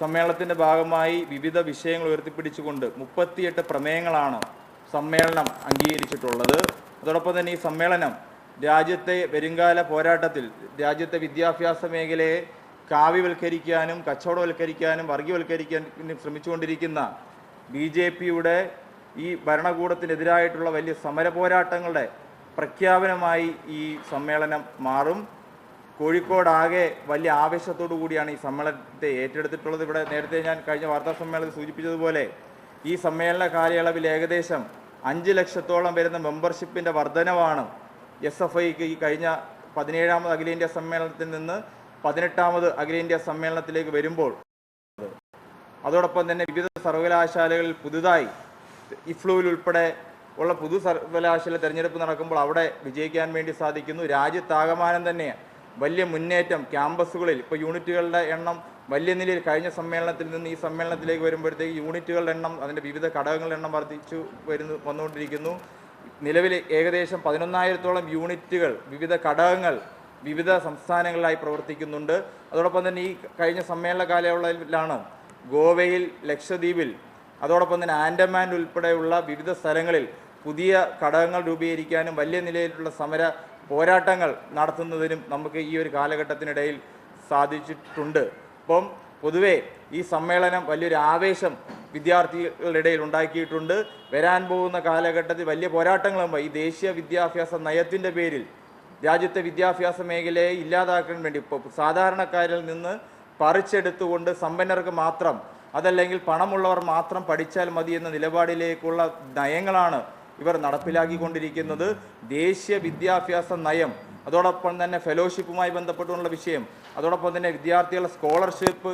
സമ്മേളനത്തിന്റെ ഭാഗമായി വിവിധ വിഷയങ്ങൾ ഉയർത്തിപ്പിടിച്ചുകൊണ്ട് മുപ്പത്തിയെട്ട് പ്രമേയങ്ങളാണ് സമ്മേളനം അംഗീകരിച്ചിട്ടുള്ളത്. അതോടൊപ്പം തന്നെ ഈ സമ്മേളനം രാജ്യത്തെ വരുംകാല പോരാട്ടത്തിൽ രാജ്യത്തെ വിദ്യാഭ്യാസ മേഖലയെ കാവ്യവൽക്കരിക്കാനും കച്ചവടവൽക്കരിക്കാനും വർഗീയവൽക്കരിക്കാനും ശ്രമിച്ചുകൊണ്ടിരിക്കുന്ന ബി ജെ പിയുടെ ഈ ഭരണകൂടത്തിനെതിരായിട്ടുള്ള വലിയ സമര പോരാട്ടങ്ങളുടെ പ്രഖ്യാപനമായി ഈ സമ്മേളനം മാറും. കോഴിക്കോടാകെ വലിയ ആവേശത്തോടു കൂടിയാണ് ഈ സമ്മേളനത്തെ ഏറ്റെടുത്തിട്ടുള്ളത്. ഇവിടെ നേരത്തെ ഞാൻ കഴിഞ്ഞ വാർത്താ സമ്മേളനത്തിൽ സൂചിപ്പിച്ചതുപോലെ ഈ സമ്മേളന കാലയളവിൽ ഏകദേശം അഞ്ച് ലക്ഷത്തോളം വരുന്ന മെമ്പർഷിപ്പിന്റെ വർധനവാണ് എസ് എഫ് ഐക്ക് ഈ കഴിഞ്ഞ പതിനേഴാമത് അഖിലേന്ത്യാ സമ്മേളനത്തിൽ നിന്ന് പതിനെട്ടാമത് അഖിലേന്ത്യാ സമ്മേളനത്തിലേക്ക് വരുമ്പോൾ അതോടൊപ്പം തന്നെ വിവിധ സർവകലാശാലകളിൽ പുതുതായി ഇഫ്ലുവിൽ ഉൾപ്പെടെ ഉള്ള പുതു സർവകലാശാല തിരഞ്ഞെടുപ്പ് നടക്കുമ്പോൾ അവിടെ വിജയിക്കാൻ വേണ്ടി സാധിക്കുന്നു. രാജ്യത്താകമാനം തന്നെ വലിയ മുന്നേറ്റം ക്യാമ്പസുകളിൽ ഇപ്പോൾ യൂണിറ്റുകളുടെ എണ്ണം വലിയ നിലയിൽ കഴിഞ്ഞ സമ്മേളനത്തിൽ നിന്ന് ഈ സമ്മേളനത്തിലേക്ക് വരുമ്പോഴത്തേക്ക് യൂണിറ്റുകളുടെ എണ്ണം അതിന്റെ വിവിധ ഘടകങ്ങളുടെ എണ്ണം വർദ്ധിച്ചു വരുന്നു വന്നുകൊണ്ടിരിക്കുന്നു. നിലവിൽ ഏകദേശം പതിനൊന്നായിരത്തോളം യൂണിറ്റുകൾ വിവിധ ഘടകങ്ങൾ വിവിധ സംസ്ഥാനങ്ങളിലായി പ്രവർത്തിക്കുന്നുണ്ട്. അതോടൊപ്പം തന്നെ ഈ കഴിഞ്ഞ സമ്മേളന കാലയളവിലാണ് ഗോവയിൽ ലക്ഷദ്വീപിൽ അതോടൊപ്പം തന്നെ ആൻഡമാൻ ഉൾപ്പെടെയുള്ള വിവിധ സ്ഥലങ്ങളിൽ പുതിയ ഘടകങ്ങൾ രൂപീകരിക്കാനും വലിയ നിലയിലുള്ള സമര പോരാട്ടങ്ങൾ നടത്തുന്നതിനും നമുക്ക് ഈ ഒരു കാലഘട്ടത്തിനിടയിൽ സാധിച്ചിട്ടുണ്ട്. അപ്പം പൊതുവേ ഈ സമ്മേളനം വലിയൊരു ആവേശം വിദ്യാർത്ഥികളുടെ ഇടയിൽ ഉണ്ടാക്കിയിട്ടുണ്ട്. വരാൻ പോകുന്ന കാലഘട്ടത്തിൽ വലിയ പോരാട്ടങ്ങളും ഈ ദേശീയ വിദ്യാഭ്യാസ നയത്തിന്റെ പേരിൽ രാജ്യത്തെ വിദ്യാഭ്യാസ മേഖലയെ ഇല്ലാതാക്കാൻ വേണ്ടി ഇപ്പോൾ സാധാരണക്കാരിൽ നിന്ന് പറിച്ചെടുത്തുകൊണ്ട് സമ്പന്നർക്ക് മാത്രം അതല്ലെങ്കിൽ പണമുള്ളവർ മാത്രം പഠിച്ചാൽ മതി എന്ന നിലപാടിലേക്കുള്ള നയങ്ങളാണ് ഇവർ നടപ്പിലാക്കിക്കൊണ്ടിരിക്കുന്നത് ദേശീയ വിദ്യാഭ്യാസ നയം അതോടൊപ്പം തന്നെ ഫെലോഷിപ്പുമായി ബന്ധപ്പെട്ടുള്ള വിഷയം അതോടൊപ്പം തന്നെ വിദ്യാർത്ഥികളുടെ സ്കോളർഷിപ്പ്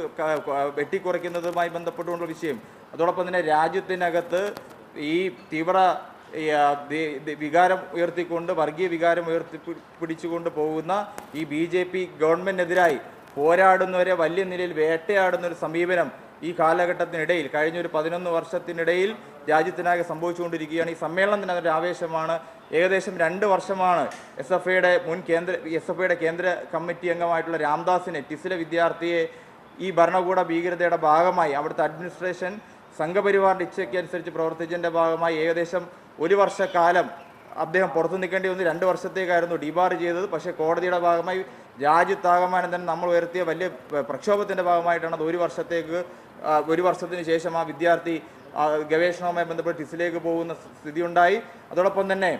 വെട്ടിക്കുറയ്ക്കുന്നതുമായി ബന്ധപ്പെട്ടുള്ള വിഷയം അതോടൊപ്പം തന്നെ രാജ്യത്തിനകത്ത് ഈ തീവ്ര വികാരം ഉയർത്തിക്കൊണ്ട് വർഗീയ വികാരം ഉയർത്തി പിടിച്ചുകൊണ്ട് പോകുന്ന ഈ ബി ജെ പി ഗവൺമെന്റിനെതിരായി പോരാടുന്നവരെ വലിയ നിലയിൽ വേട്ടയാടുന്ന ഒരു സമീപനം ഈ കാലഘട്ടത്തിനിടയിൽ കഴിഞ്ഞൊരു പതിനൊന്ന് വർഷത്തിനിടയിൽ രാജ്യത്തിനാകെ സംഭവിച്ചുകൊണ്ടിരിക്കുകയാണ്. ഈ സമ്മേളനത്തിന് അതിന്റെ ആവേശമാണ്. ഏകദേശം രണ്ട് വർഷമാണ് എസ് എഫ് ഐയുടെ മുൻ കേന്ദ്ര എസ് എഫ് ഐയുടെ കേന്ദ്ര കമ്മിറ്റി അംഗമായിട്ടുള്ള രാംദാസിനെ ടിസിലെ വിദ്യാർത്ഥിയെ ഈ ഭരണകൂട ഭീകരതയുടെ ഭാഗമായി അവിടുത്തെ അഡ്മിനിസ്ട്രേഷൻ സംഘപരിവാറിന്റെ ഇച്ഛയ്ക്ക് അനുസരിച്ച് പ്രവർത്തിച്ചതിന്റെ ഭാഗമായി ഏകദേശം ഒരു വർഷക്കാലം അദ്ദേഹം പുറത്തു നിൽക്കേണ്ടി വന്ന്. രണ്ട് വർഷത്തേക്കായിരുന്നു ഡിബാർ ചെയ്തത്. പക്ഷേ കോടതിയുടെ ഭാഗമായി രാജ്യത്താകമാനം തന്നെ നമ്മൾ ഉയർത്തിയ വലിയ പ്രക്ഷോഭത്തിന്റെ ഭാഗമായിട്ടാണ് അത് ഒരു വർഷത്തേക്ക് ഒരു വർഷത്തിന് ശേഷം ആ വിദ്യാർത്ഥി ഗവേഷണവുമായി ബന്ധപ്പെട്ട് ടിസിലേക്ക് പോകുന്ന സ്ഥിതി ഉണ്ടായി അതോടൊപ്പം തന്നെ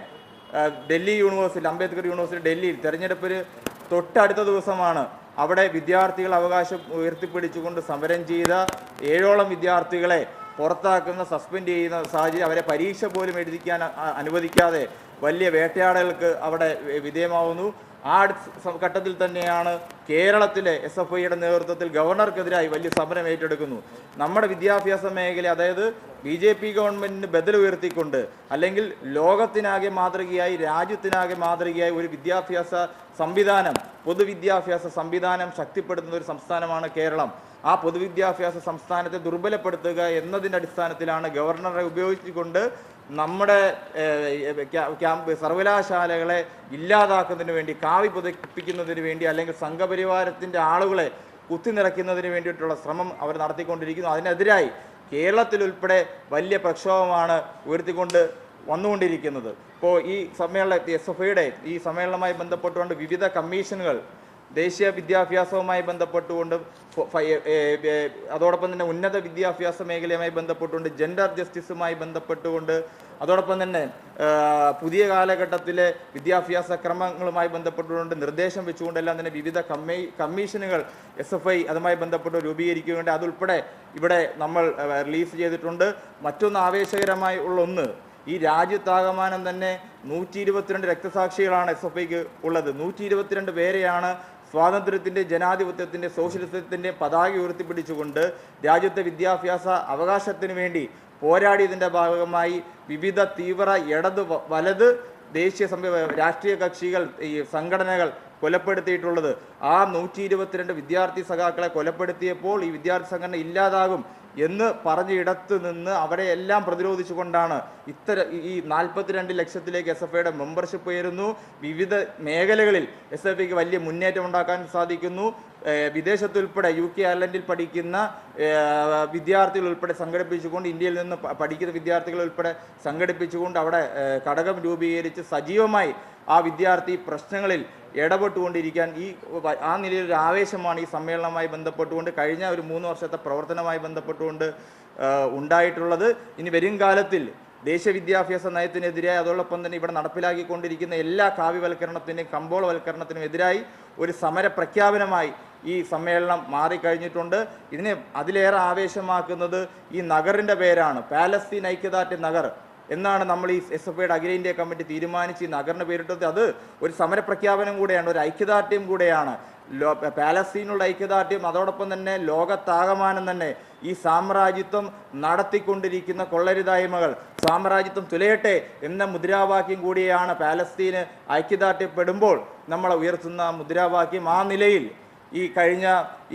ഡൽഹി യൂണിവേഴ്സിറ്റി അംബേദ്കർ യൂണിവേഴ്സിറ്റി ഡൽഹിയിൽ തെരഞ്ഞെടുപ്പിന് തൊട്ടടുത്ത ദിവസമാണ് അവിടെ വിദ്യാർത്ഥികൾ അവകാശം ഉയർത്തിപ്പിടിച്ചുകൊണ്ട് സമരം ചെയ്ത ഏഴോളം വിദ്യാർത്ഥികളെ പുറത്താക്കുന്ന സസ്പെൻഡ് ചെയ്യുന്ന സാഹചര്യം അവരെ പരീക്ഷ പോലും എഴുതിക്കാൻ അനുവദിക്കാതെ വലിയ വേട്ടയാടലുകൾക്ക് അവിടെ വിധേയമാവുന്നു. ആ ഘട്ടത്തിൽ തന്നെയാണ് കേരളത്തിലെ എസ് എഫ് ഐയുടെ നേതൃത്വത്തിൽ ഗവർണർക്കെതിരായി വലിയ സമരം ഏറ്റെടുക്കുന്നു. നമ്മുടെ വിദ്യാഭ്യാസ മേഖല അതായത് ബി ജെ പി ഗവൺമെന്റിന് ബദൽ ഉയർത്തിക്കൊണ്ട് അല്ലെങ്കിൽ ലോകത്തിനാകെ മാതൃകയായി രാജ്യത്തിനാകെ മാതൃകയായി ഒരു വിദ്യാഭ്യാസ സംവിധാനം പൊതുവിദ്യാഭ്യാസ സംവിധാനം ശക്തിപ്പെടുത്തുന്ന ഒരു സംസ്ഥാനമാണ് കേരളം. ആ പൊതുവിദ്യാഭ്യാസ സംസ്ഥാനത്തെ ദുർബലപ്പെടുത്തുക എന്നതിന്റെ അടിസ്ഥാനത്തിലാണ് ഗവർണറെ ഉപയോഗിച്ചുകൊണ്ട് നമ്മുടെ സർവകലാശാലകളെ ഇല്ലാതാക്കുന്നതിന് വേണ്ടി കാവി പുതപ്പിക്കുന്നതിന് വേണ്ടി അല്ലെങ്കിൽ സംഘപരിവാരത്തിന്റെ ആളുകളെ കുത്തിനിറയ്ക്കുന്നതിന് വേണ്ടിയിട്ടുള്ള ശ്രമം അവർ നടത്തിക്കൊണ്ടിരിക്കുന്നു. അതിനെതിരായി കേരളത്തിലുൾപ്പെടെ വലിയ പ്രക്ഷോഭമാണ് ഉയർത്തിക്കൊണ്ട് വന്നുകൊണ്ടിരിക്കുന്നത്. ഇപ്പോൾ ഈ സമ്മേളന എസ് എഫ് ഐയുടെ ഈ സമ്മേളനവുമായി ബന്ധപ്പെട്ടുകൊണ്ട് വിവിധ കമ്മീഷനുകൾ ദേശീയ വിദ്യാഭ്യാസവുമായി ബന്ധപ്പെട്ടുകൊണ്ട് അതോടൊപ്പം തന്നെ ഉന്നത വിദ്യാഭ്യാസ മേഖലയുമായി ബന്ധപ്പെട്ടുകൊണ്ട് ജെൻഡർ ജസ്റ്റിസുമായി ബന്ധപ്പെട്ടുകൊണ്ട് അതോടൊപ്പം തന്നെ പുതിയ കാലഘട്ടത്തിലെ വിദ്യാഭ്യാസ ക്രമങ്ങളുമായി ബന്ധപ്പെട്ടുകൊണ്ട് നിർദ്ദേശം വെച്ചുകൊണ്ടെല്ലാം തന്നെ വിവിധ കമ്മീ കമ്മീഷനുകൾ എസ് എഫ് ഐ അതുമായി ബന്ധപ്പെട്ട് രൂപീകരിക്കുകയുണ്ട്. അതുൾപ്പെടെ ഇവിടെ നമ്മൾ റിലീസ് ചെയ്തിട്ടുണ്ട്. മറ്റൊന്ന് ആവേശകരമായി ഉള്ള ഒന്ന് ഈ രാജ്യത്താകമാനം തന്നെ നൂറ്റി ഇരുപത്തിരണ്ട് രക്തസാക്ഷികളാണ് എസ് എഫ് ഐക്ക് ഉള്ളത്. നൂറ്റി ഇരുപത്തിരണ്ട് പേരെയാണ് സ്വാതന്ത്ര്യത്തിന്റെ ജനാധിപത്യത്തിന്റെ സോഷ്യലിസത്തിന്റെ പതാക ഉയർത്തിപ്പിടിച്ചുകൊണ്ട് രാജ്യത്തെ വിദ്യാഭ്യാസ അവകാശത്തിന് വേണ്ടി പോരാടിയതിന്റെ ഭാഗമായി വിവിധ തീവ്ര ഇടത് വലത് ദേശീയ രാഷ്ട്രീയ കക്ഷികൾ ഈ സംഘടനകൾ കൊലപ്പെടുത്തിയിട്ടുള്ളത്. ആ നൂറ്റി ഇരുപത്തിരണ്ട് വിദ്യാർത്ഥി സഖാക്കളെ കൊലപ്പെടുത്തിയപ്പോൾ ഈ വിദ്യാർത്ഥി സംഘടന ഇല്ലാതാകും എന്ന് പറഞ്ഞിടത്ത് നിന്ന് അവരെ എല്ലാം പ്രതിരോധിച്ചുകൊണ്ടാണ് ഇത്തര ഈ നാൽപ്പത്തിരണ്ട് ലക്ഷത്തിലേക്ക് എസ് എഫ് ഐയുടെ മെമ്പർഷിപ്പ് ഉയരുന്നു. വിവിധ മേഖലകളിൽ എസ് എഫ് ഐക്ക് വലിയ മുന്നേറ്റം ഉണ്ടാക്കാൻ സാധിക്കുന്നു. വിദേശത്തുൾപ്പെടെ യു കെ അയർലൻഡിൽ പഠിക്കുന്ന വിദ്യാർത്ഥികൾ ഉൾപ്പെടെ സംഘടിപ്പിച്ചുകൊണ്ട് ഇന്ത്യയിൽ നിന്ന് പഠിക്കുന്ന വിദ്യാർത്ഥികൾ ഉൾപ്പെടെ സംഘടിപ്പിച്ചുകൊണ്ട് അവിടെ ഘടകം രൂപീകരിച്ച് സജീവമായി ആ വിദ്യാർത്ഥി പ്രശ്നങ്ങളിൽ ഇടപെട്ടുകൊണ്ടിരിക്കാൻ ഈ ആ നിലയിൽ ഒരു ആവേശമാണ് ഈ സമ്മേളനവുമായി ബന്ധപ്പെട്ടുകൊണ്ട് കഴിഞ്ഞ ഒരു മൂന്ന് വർഷത്തെ പ്രവർത്തനവുമായി ബന്ധപ്പെട്ടുകൊണ്ട് ഉണ്ടായിട്ടുള്ളത്. ഇനി വരും കാലത്തിൽ ദേശീയ വിദ്യാഭ്യാസ നയത്തിനെതിരായി അതോടൊപ്പം തന്നെ ഇവിടെ നടപ്പിലാക്കിക്കൊണ്ടിരിക്കുന്ന എല്ലാ കാവ്യവൽക്കരണത്തിനും കമ്പോളവൽക്കരണത്തിനും എതിരായി ഒരു സമര പ്രഖ്യാപനമായി ഈ സമ്മേളനം മാറിക്കഴിഞ്ഞിട്ടുണ്ട്. ഇതിനെ അതിലേറെ ആവേശമാക്കുന്നത് ഈ നഗറിന്റെ പേരാണ്. പാലസ്തീൻ ഐക്യദാർഢ്യ നഗർ എന്നാണ് നമ്മൾ ഈ എസ് എഫ് ഐയുടെ അഖിലേന്ത്യാ കമ്മിറ്റി തീരുമാനിച്ച് ഈ നഗറിന് പേരിട്ടത്. അത് ഒരു സമരപ്രഖ്യാപനം കൂടെയാണ് ഒരു ഐക്യദാർഢ്യം കൂടെയാണ്. ലോ പാലസ്തീനുള്ള ഐക്യദാർഢ്യം അതോടൊപ്പം തന്നെ ലോകത്താകമാനം തന്നെ ഈ സാമ്രാജ്യത്വം നടത്തിക്കൊണ്ടിരിക്കുന്ന കൊള്ളരുതായ്മകൾ. സാമ്രാജ്യത്വം തുലയട്ടെ എന്ന മുദ്രാവാക്യം കൂടിയാണ് പാലസ്തീന് ഐക്യദാർഢ്യപ്പെടുമ്പോൾ നമ്മൾ ഉയർത്തുന്ന മുദ്രാവാക്യം ആ നിലയിൽ ഈ കഴിഞ്ഞ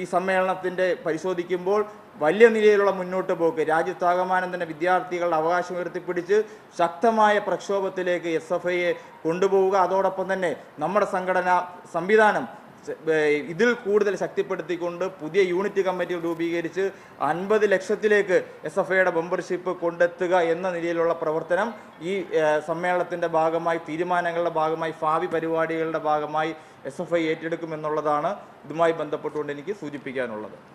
ഈ സമ്മേളനത്തിന്റെ പരിശോധിക്കുമ്പോൾ വലിയ നിലയിലുള്ള മുന്നോട്ട് പോക്ക്. രാജ്യത്താകമാനം തന്നെ വിദ്യാർത്ഥികളുടെ അവകാശം ഉയർത്തിപ്പിടിച്ച് ശക്തമായ പ്രക്ഷോഭത്തിലേക്ക് എസ് എഫ് ഐയെ കൊണ്ടുപോവുക. അതോടൊപ്പം തന്നെ നമ്മുടെ സംഘടന സംവിധാനം ഇതിൽ കൂടുതൽ ശക്തിപ്പെടുത്തിക്കൊണ്ട് പുതിയ യൂണിറ്റ് കമ്മിറ്റി രൂപീകരിച്ച് അൻപത് ലക്ഷത്തിലേക്ക് എസ് എഫ് ഐയുടെ മെമ്പർഷിപ്പ് കൊണ്ടെത്തുക എന്ന നിലയിലുള്ള പ്രവർത്തനം ഈ സമ്മേളനത്തിന്റെ ഭാഗമായി തീരുമാനങ്ങളുടെ ഭാഗമായി ഭാവി പരിപാടികളുടെ ഭാഗമായി എസ് എഫ് ഐ ഏറ്റെടുക്കുമെന്നുള്ളതാണ് ഇതുമായി ബന്ധപ്പെട്ടുകൊണ്ട് എനിക്ക് സൂചിപ്പിക്കാനുള്ളത്.